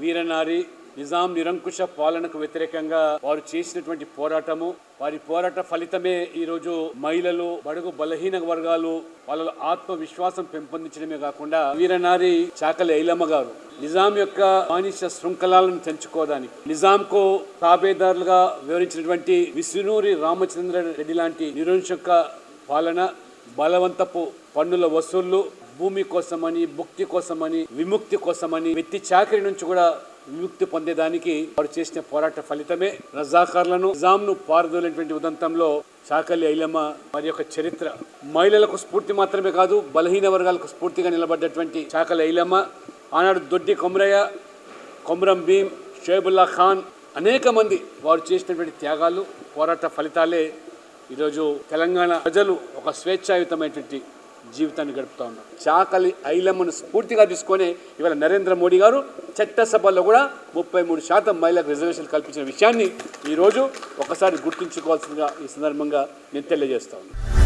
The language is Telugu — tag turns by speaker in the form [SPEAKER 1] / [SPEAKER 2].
[SPEAKER 1] వీరనారి నిజాం నిరంకుశ పాలనకు వ్యతిరేకంగా వారు చేసినటువంటి పోరాటము వారి పోరాట ఫలితమే ఈరోజు మహిళలు బడుగు బలహీన వర్గాలు వాళ్ళ ఆత్మవిశ్వాసం పెంపొందించడమే కాకుండా వీరనారి చాకలి ఐలమ్మ గారు నిజాం యొక్క మానిష శృంఖలాలను తెంచుకోవడానికి నిజాంకు తాబేదారులుగా వివరించినటువంటి విష్ణూరి రామచంద్ర రెడ్డి లాంటి నిరంశక పాలన బలవంతపు పన్నుల వసూళ్ళు భూమి కోసమని ముక్తి కోసమని విముక్తి కోసమని వ్యక్తి చాకరీ నుంచి కూడా విముక్తి పొందేదానికి వారు చేసిన పోరాట ఫలితమే. రజాకార్లను నిజాంను పారదోలేటువంటి ఉదంతంలో చాకలి ఐలమ్మ వారి యొక్క చరిత్ర. మహిళలకు స్ఫూర్తి మాత్రమే కాదు బలహీన వర్గాలకు స్ఫూర్తిగా నిలబడ్డటువంటి చాకలి ఐలమ్మ ఆనాడు దొడ్డి కొమరయ్య కొమరం భీం షోయబుల్లా ఖాన్ అనేక మంది వారు చేసినటువంటి త్యాగాలు పోరాట ఫలితాలే ఈరోజు తెలంగాణ ప్రజలు ఒక స్వేచ్ఛాయుతమైనటువంటి జీవితాన్ని గడుపుతా ఉన్నారు చాకలి ఐలమ్మను స్ఫూర్తిగా తీసుకొని ఇవాళ నరేంద్ర మోడీ గారు చట్టసభలో కూడా ముప్పై మూడు శాతం మహిళలకు రిజర్వేషన్ కల్పించిన విషయాన్ని ఈరోజు ఒకసారి గుర్తుంచుకోవాల్సిందిగా ఈ సందర్భంగా నేను తెలియజేస్తా ఉన్నాను.